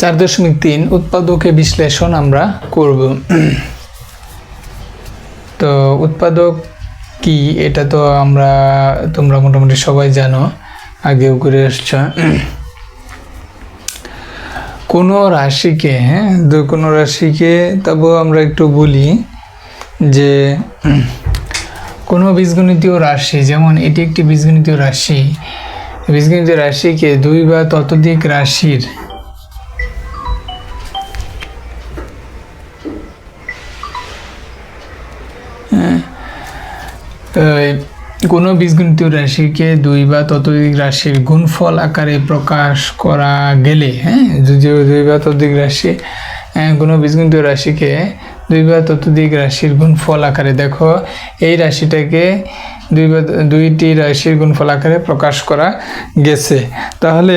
চার দশমিক তিন উৎপাদকে বিশ্লেষণ আমরা করব। তো উৎপাদক কি এটা তো আমরা, তোমরা মোটামুটি সবাই জানো, আগেও করে আসছ। কোনো রাশিকে হ্যাঁ কোনো রাশিকে তবু আমরা একটু বলি যে, কোনো বীজগণিতীয় রাশি, যেমন এটি একটি বীজগণিতীয় রাশি, বীজগণিতীয় রাশিকে দুই বা ততোধিক রাশির কোনো বীজগণিতীয় রাশিকে দুই বা ততোধিক রাশির গুণফল আকারে প্রকাশ করা গেলে হ্যাঁ যদি দুই বা ততোধিক রাশি কোনো বীজগণিতীয় রাশিকে দুই বা ততোধিক রাশির গুণফল আকারে, দেখো, এই রাশিটাকে দুই বা, দুইটি রাশির গুণফল আকারে প্রকাশ করা গেছে। তাহলে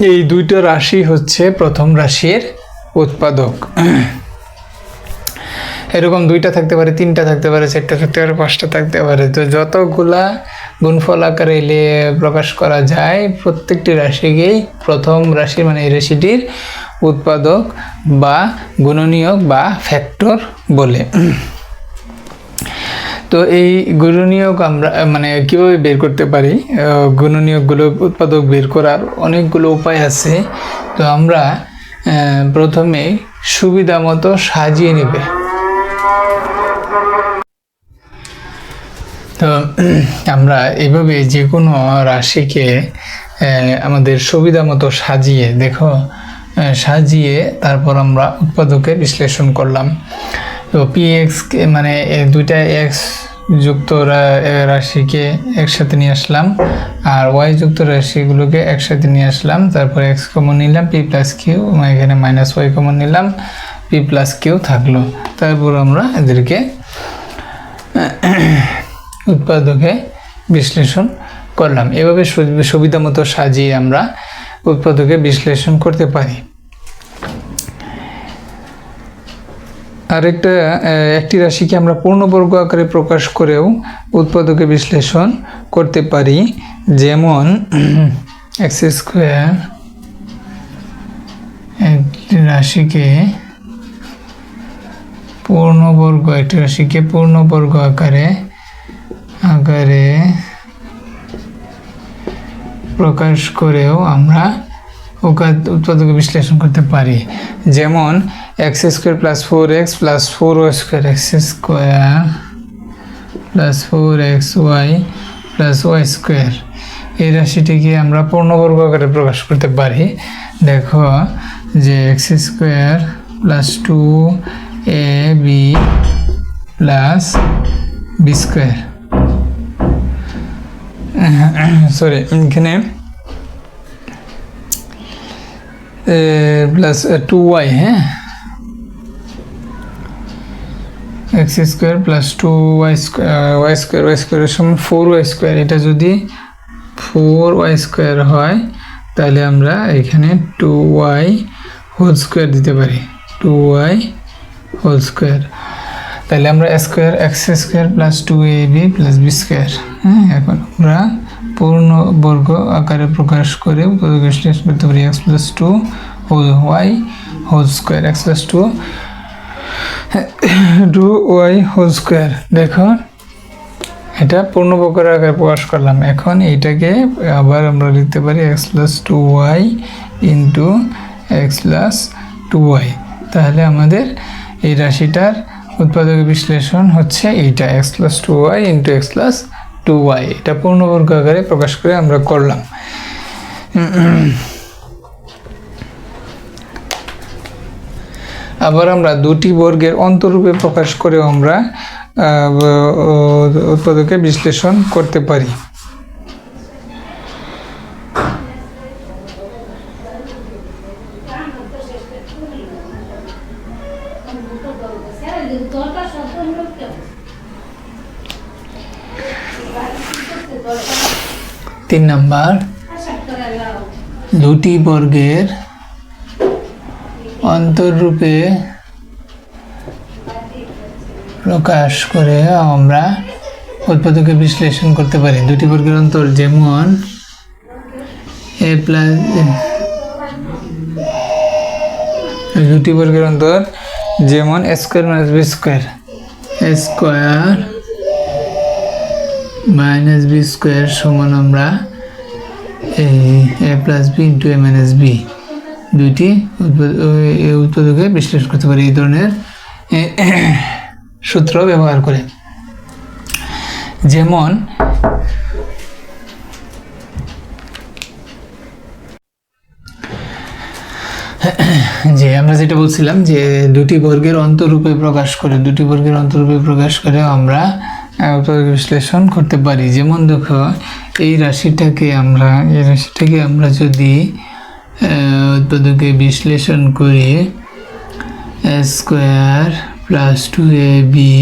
এই দুইটা রাশি হচ্ছে প্রথম রাশির উৎপাদক। এরকম দুইটা থাকতে পারে, তিনটা থাকতে পারে, চারটা থাকতে পারে, পাঁচটা থাকতে পারে। তো যতগুলা গুণফল আকারে প্রকাশ করা যায়, প্রত্যেকটি রাশিকেই প্রথম রাশি মানে এই রাশিটির উৎপাদক বা গুণনীয়ক বা ফ্যাক্টর বলে। তো এই গুণনীয়ক আমরা মানে কীভাবে বের করতে পারি? গুণনীয়কগুলো উৎপাদক বের করার অনেকগুলো উপায় আছে। তো আমরা প্রথমে সুবিধা মতো সাজিয়ে নেবে। তো আমরা এভাবে যে কোনো রাশিকে আমাদের সুবিধা মতো সাজিয়ে, দেখো সাজিয়ে তারপর আমরা উৎপাদকে বিশ্লেষণ করলাম। তো পি এক্স মানে দুইটা এক্স যুক্ত রাশিকে একসাথে নিয়ে আসলাম আর ওয়াই যুক্ত রাশিগুলোকে একসাথে নিয়ে আসলাম। তারপর এক্স কমন নিলাম পি প্লাস কিউ এখানে মাইনাস ওয়াই কমন নিলাম পি প্লাস কিউ থাকল। তারপর আমরা এদেরকে উৎপাদকে বিশ্লেষণ করলাম। এভাবে সুবিধা মতো সাজিয়ে আমরা উৎপাদকে বিশ্লেষণ করতে পারি। আরেকটা একটি রাশিকে আমরা পূর্ণবর্গ আকারে প্রকাশ করেও উৎপাদকে বিশ্লেষণ করতে পারি। যেমন, এক্স স্কোয়ার একটি রাশিকে পূর্ণবর্গ, একটি রাশিকে পূর্ণবর্গ আকারে আকারে প্রকাশ করেও আমরা উকা- উৎপাদক বিশ্লেষণ করতে পারি। যেমন x square plus four x plus four y square x square plus four x y plus y square এই রাশিটিকে আমরা পূর্ণবর্গ আকারে প্রকাশ করতে পারি। দেখো যে x square plus two a b plus b square sorry এখানে প্লাস টু ওয়াই হ্যাঁ x square plus two y square y square y স্কোয়ারের সমান ফোর ওয়াই স্কোয়ার এটা যদি ফোর ওয়াই স্কোয়ার হয়, তাহলে আমরা এখানে টু ওয়াই হোল স্কোয়ার দিতে পারি। টু ওয়াই হোল স্কোয়ার তাহলে আমরা square x square plus two a b plus b square হ্যাঁ এখন আমরা পূর্ণ বর্গ আকারে প্রকাশ করে বিশ্লেষণ করতে পারি x plus two whole y whole square x plus two two y whole square দেখো, এটা পূর্ণবর্গ আকারে প্রকাশ করলাম। এখন এইটাকে আবার আমরা লিখতে পারি x plus two y into x plus two y তাহলে আমাদের এই রাশিটার উৎপাদক বিশ্লেষণ হচ্ছে এইটা x plus two y into x plus two y এটা পূর্ণবর্গ আকারে প্রকাশ করে আমরা করলাম। আবার আমরা দুটি বর্গের অন্তরূপে প্রকাশ করেও আমরা উৎপাদকে বিশ্লেষণ করতে পারি। তিন নাম্বার। দুটি বর্গের অন্তররূপে প্রকাশ করে আমরা উৎপাদকে বিশ্লেষণ করতে পারি। দুটি বর্গের অন্তর যেমন এ প্লাস দুটি বর্গের অন্তর যেমন square minus b square. Square minus b square সমান আমরা এই a plus b into a minus b দুইটি উৎপাদকে বিশ্লেষণ করতে পারি এই ধরনের সূত্র ব্যবহার করে। যেমন, যে আমরা যেটা বলছিলাম যে দুটি বর্গের অন্তরূপে প্রকাশ করে, দুটি বর্গের অন্তরূপে প্রকাশ করে আমরা বিশ্লেষণ করতে পারি। যেমন দেখো, এই রাশিটাকে আমরা, এই রাশিটাকে আমরা যদি উৎপাদকে বিশ্লেষণ করি square plus two a b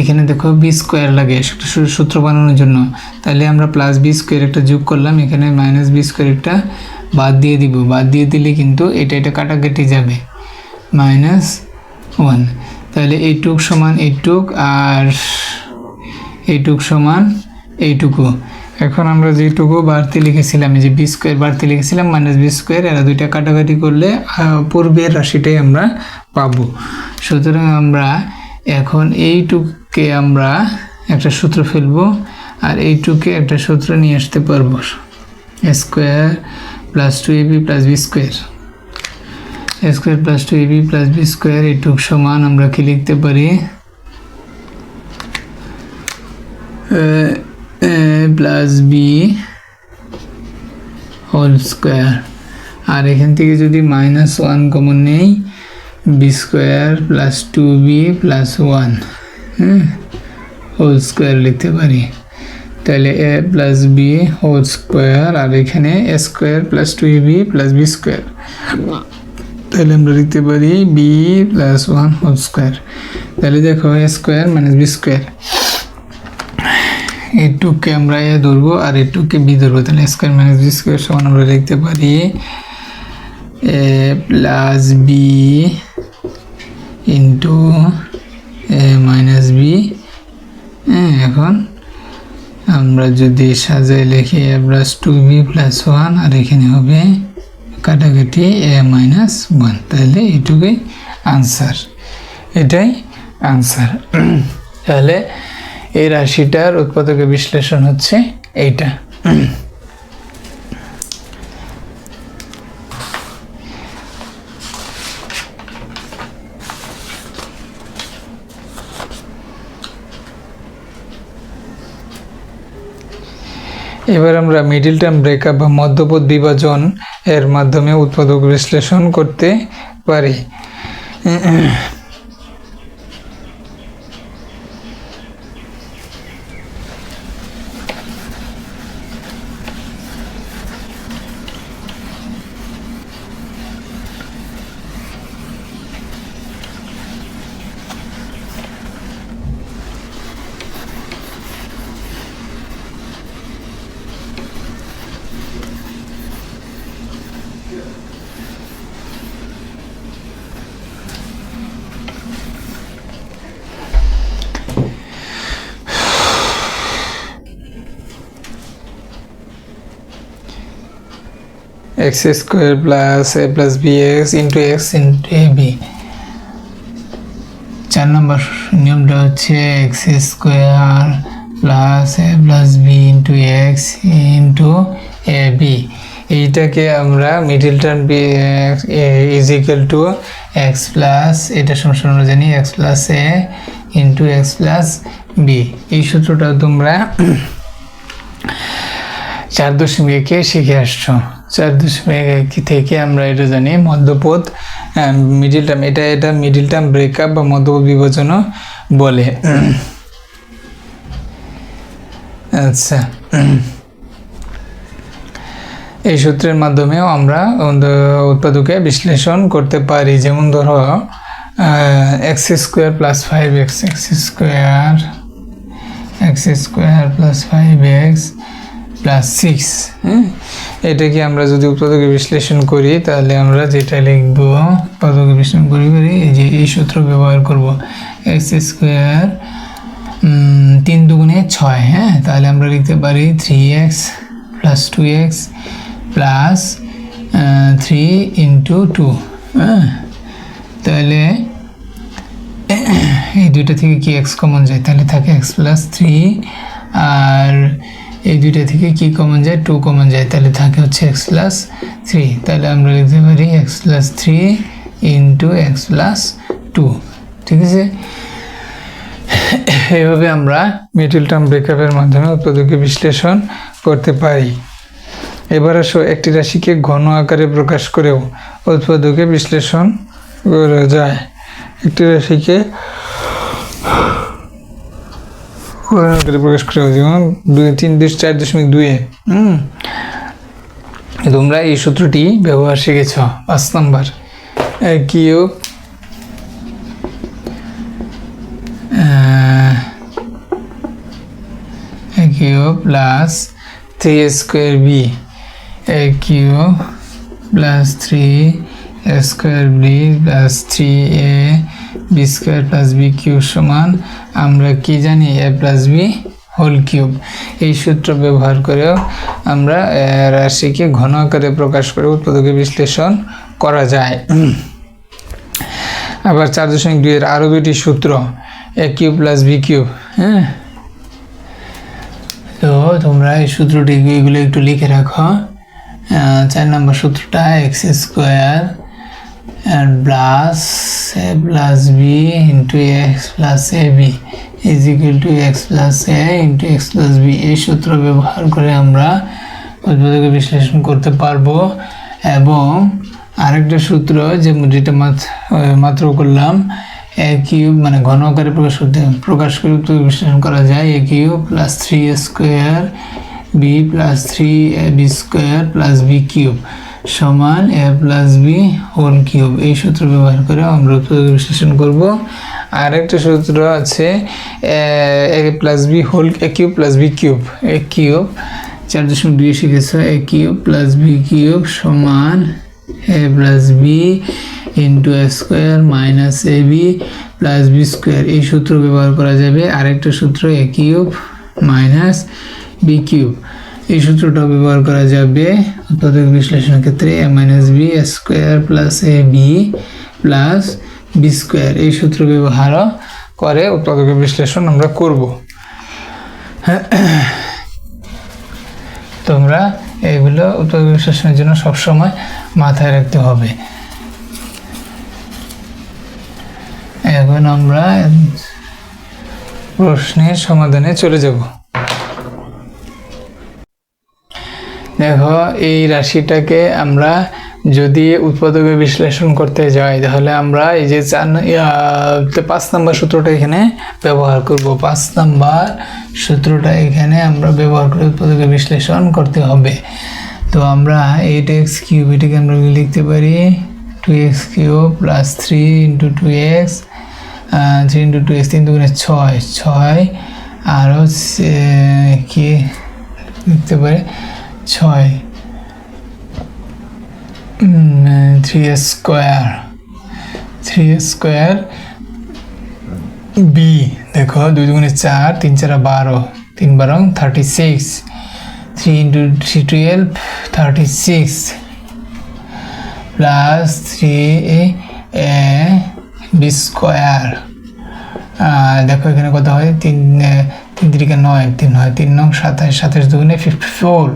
এখানে দেখো বি স্কোয়ার লাগে সূত্র বানানোর জন্য। তাহলে আমরা প্লাস বি স্কোয়ার একটা যোগ করলাম, এখানে মাইনাস বি স্কোয়ার একটা বাদ দিয়ে দিব। বাদ দিয়ে দিলে কিন্তু এটা এটা কাটাকাটি যাবে। মাইনাস ওয়ান তাহলে এইটুক সমান এইটুক, আর এইটুক সমান এইটুকু। এখন আমরা যেটুকু বাড়তি লিখেছিলাম যে বি স্কোয়ার বাড়তি লিখেছিলাম মাইনাস বি স্কোয়ার এরা দুইটা কাটাকাটি করলে পূর্বের রাশিটাই আমরা পাবো। সুতরাং আমরা এখন এইটুককে আমরা একটা সূত্র ফেলব আর এইটুকে একটা সূত্র নিয়ে আসতে পারব। Square plus two a b plus b square square plus two a b plus b square এইটুক সমান আমরা কি লিখতে পারি? প্লাস বি হোল স্কোয়ার আর এখান থেকে যদি মাইনাস ওয়ান কমন নেই b square plus two b plus one হ্যাঁ? হোল স্কোয়ার লিখতে পারি। তাহলে a plus b whole square আর এখানে a square plus two b plus b square তাহলে আমরা লিখতে পারি b plus one whole square তাহলে দেখো a square minus b square এইটুককে আমরা এ ধরবো আর এইটুককে বি ধরবো তাহলে স্কোয়ার মাইনাস বি স্কোয়ার সমান আমরা লিখতে পারি a plus b into a minus b হ্যাঁ এখন আমরা যদি সাজাই লিখি a plus two b plus one আর এখানে হবে কাটাকাটি এ মাইনাস ওয়ান তাহলে এইটুকুই আনসার এটাই আনসার তাহলে এই রাশিটার উৎপাদকের বিশ্লেষণ হচ্ছে এইটা। এবার আমরা মিডিল টার্ম ব্রেকআপ বা মধ্যপথ বিভাজন এর মাধ্যমে উৎপাদক বিশ্লেষণ করতে পারি। X square plus a plus b x into x into a b চার নম্বর নিয়মটা হচ্ছে x square plus a plus b into x into a b এইটাকে আমরা middle term b is equal to x plus এটা সমস্যা আমরা জানি x plus a into x plus b এই সূত্রটা তোমরা চার দশমিক শিখে আসছো। চার দশমিক এক থেকে আমরা এটা জানি, মধ্যপথ মিডিল টার্ম এটা এটা মিডিল টার্ম ব্রেকআপ বা মধ্যপথ বিভাজনও বলে। আচ্ছা। এই সূত্রের মাধ্যমেও আমরা উৎপাদকে বিশ্লেষণ করতে পারি। যেমন ধরো x square plus five x x square x square plus five x plus six হ্যাঁ এটাকে আমরা যদি উৎপাদকে বিশ্লেষণ করি, তাহলে আমরা যেটা লিখব উৎপাদকে বিশ্লেষণ করি করি, এই যে এই সূত্র ব্যবহার করব এক্স স্কোয়ার তিন দুগুণে ছয় হ্যাঁ? তাহলে আমরা লিখতে পারি three x plus two x plus three into two হ্যাঁ? তাহলে, এই দুইটা থেকে কি এক্স কমন যায়? তাহলে থাকে এক্স প্লাস থ্রি আর এই দুইটা থেকে কি কমন যায়? টু কমন যায়। তাহলে থাকে হচ্ছে এক্স প্লাস থ্রি তাহলে আমরা লিখতে পারি x plus three into x plus two ঠিক আছে? এইভাবে আমরা মিডিল টার্ম ব্রেকআপের মাধ্যমে উৎপাদকে বিশ্লেষণ করতে পারি। এবার আসো, একটি রাশিকে ঘন আকারে প্রকাশ করেও উৎপাদকে বিশ্লেষণ করা যায়। একটি রাশিকে আকারে প্রকাশ করেও যেমন দুই, তিন, দুই, চার দশমিক দুইয়ে হুম। তোমরা এই সূত্রটি ব্যবহার শিখেছ। পাঁচ নম্বর। Cube a cube plus 3 square b a cube plus 3 a square b plus 3a b square plus b cube সমান, আমরা কি জানি? a plus b whole cube. এই সূত্র ব্যবহার করেও আমরা রাশিকে ঘন আকারে প্রকাশ করে উৎপাদকের বিশ্লেষণ করা যায়। আবার চার দশমিক দুইয়ের আরও দুইটি সূত্র, a cube plus b cube হ্যাঁ? তো তোমরা এই সূত্রটি এগুলো একটু লিখে রাখো। চার নম্বর সূত্রটা x square plus a plus b into x plus a b is equal to x plus a into x plus b এই সূত্র ব্যবহার করে আমরা উৎপাদকে বিশ্লেষণ করতে পারব। এবং আরেকটা সূত্র যে যেটা মাত্র করলাম এ কিউব মানে ঘন আকারে প্রকাশ করতে, প্রকাশ করে বিশ্লেষণ করা যায়। A cube plus three square b plus three a b square plus b cube সমান a plus b whole cube এই সূত্র ব্যবহার করে আমরা উৎপাদক বিশ্লেষণ করব। আর একটা সূত্র আছে a plus b whole a cube plus b cube a cube চার দশমিক দুই শিখেছ a cube plus b cube সমান a plus b into a square minus a b plus b square এই সূত্র ব্যবহার করা যাবে। আরেকটা সূত্র a cube minus b cube এই সূত্রটা ব্যবহার করা যাবে উৎপাদক বিশ্লেষণের ক্ষেত্রে a minus b square plus a b plus b square এই সূত্র ব্যবহার করে উৎপাদকের বিশ্লেষণ আমরা করব। তোমরা এগুলো উৎপাদক বিশ্লেষণের জন্য সবসময় মাথায় রাখতে হবে। এখন আমরা প্রশ্নের সমাধানে চলে যাব। দেখো এই রাশিটাকে আমরা যদি উৎপাদকে বিশ্লেষণ করতে যাই, তাহলে আমরা এই যে চার পাঁচ নাম্বার সূত্রটা এখানে ব্যবহার করব। পাঁচ নাম্বার সূত্রটা এখানে আমরা ব্যবহার করে উৎপাদকে বিশ্লেষণ করতে হবে। তো আমরা এইট এক্স কিউব এটাকে আমরা লিখতে পারি two x cube plus three into two x three into two x তিন দুগুণে ছয় ছয় আরও কি লিখতে পারি? ছয়। Three square three square b দেখো, দুই দুগুণে চার, তিন চারা বারো, তিন বারো thirty six three into three twelve thirty six plus three a b square দেখো এখানে কত হয়? তিন তিন তিরিকে নয়, তিন হয়, তিন নং সাতাশ সাতাশ দুগুণে fifty four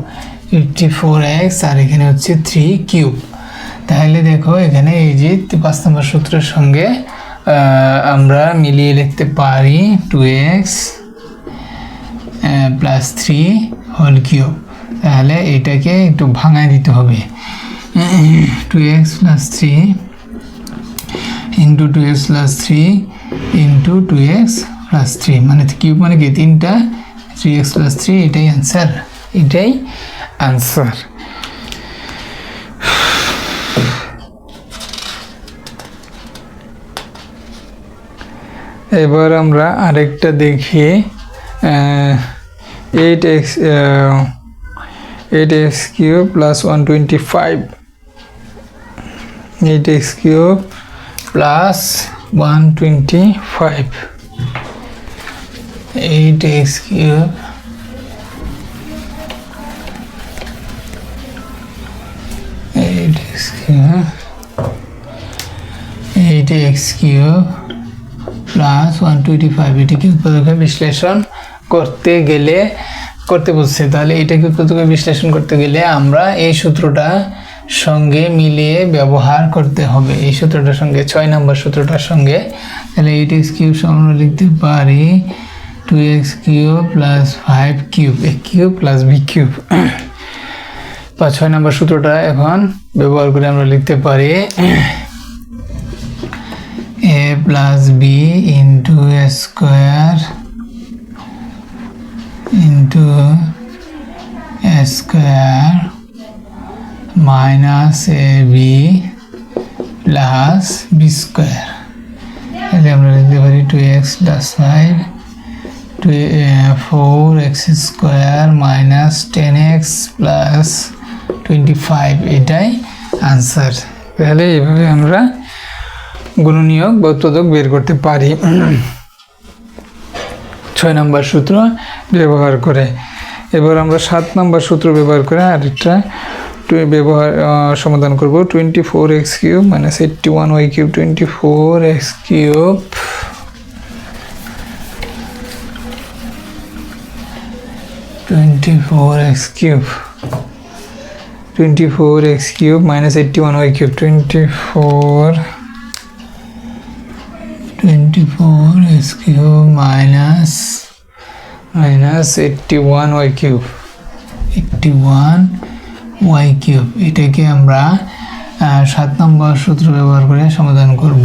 fifty four x আর এখানে হচ্ছে থ্রি কিউব তাহলে দেখো এখানে এই যে পাঁচ নম্বর সূত্রের সঙ্গে আমরা মিলিয়ে লিখতে পারি two x plus three whole cube তাহলে এটাকে একটু ভাঙায় দিতে হবে। Two x plus three into two x plus three into two x plus three মানে কিউব মানে কি? তিনটা থ্রি এক্স প্লাস থ্রি এটাই অ্যান্সার এটাই অ্যান্সার এবার আমরা আরেকটা দেখি eight x eight x cube plus one twenty five eight x cube plus one twenty five eight x cube eight x cube plus one twenty five এটিকে উৎপাদকে বিশ্লেষণ করতে গেলে, করতে বলছে। তাহলে এটাকে উৎপাদকে বিশ্লেষণ করতে গেলে আমরা এই সূত্রটা সঙ্গে মিলিয়ে ব্যবহার করতে হবে। এই সূত্রটার সঙ্গে, ছয় নম্বর সূত্রটার সঙ্গে। তাহলে এইট এক্স কিউব আমরা লিখতে পারি two x cube plus five cube a cube plus b cube বা ছয় নম্বর সূত্রটা এখন ব্যবহার করে আমরা লিখতে পারি a plus b into square into square minus a b plus b square তাহলে আমরা লিখতে পারি two x plus five two four x square minus ten x plus twenty five এটাই আনসার তাহলে এইভাবে আমরা গুণনীয়ক বা উৎপাদক বের করতে পারি। ছয় নম্বর সূত্র ব্যবহার করে। এবার আমরা সাত নম্বর সূত্র ব্যবহার করে আরেকটা ব্যবহার সমাধান করব। Twenty four x cube minus eighty one y cube twenty four x cube twenty four x cube twenty four x cube minus eighty one y cube twenty four twenty four x cube minus minus eighty one y cube eighty one y cube এটাকে আমরা সাত নম্বর সূত্র ব্যবহার করে সমাধান করব।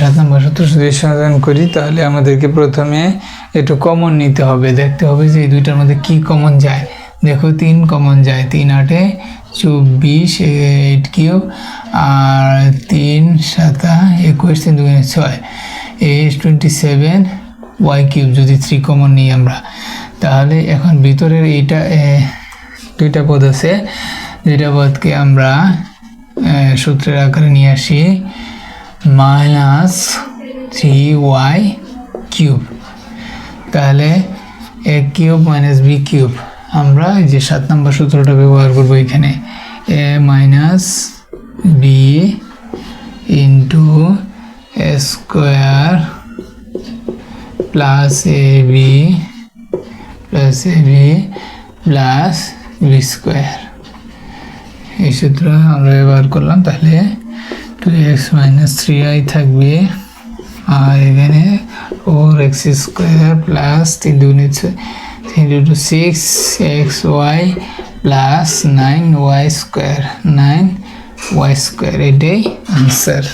সাত নম্বর সূত্র যদি সমাধান করি, তাহলে আমাদেরকে প্রথমে একটু কমন নিতে হবে। দেখতে হবে যে এই দুইটার মধ্যে কি কমন যায়। দেখো, তিন কমন যায়। তিন আটে চব্বিশ এইট কিউব, আর তিন সাতা, একুশ, তিন দুগুণে ছয়। Eight twenty seven y cube, যদি থ্রি কমন নিই আমরা। তাহলে এখন ভিতরের এইটা দুইটা পদ আছে। দুইটা পদকে আমরা সূত্রের আকারে নিয়ে আসি। Minus three y cube. তাহলে a cube minus b cube. আমরা এই যে সাত নম্বর সূত্রটা ব্যবহার করব এখানে। A minus b into square plus a b plus a b plus b square. এই সূত্র আমরা ব্যবহার করলাম, তাহলে two x minus three i থাকবে আর এখানে ওর এক্স স্কোয়ার প্লাস তিন দুগুণে তিন two six x y plus nine y square nine y square এটাই আনসার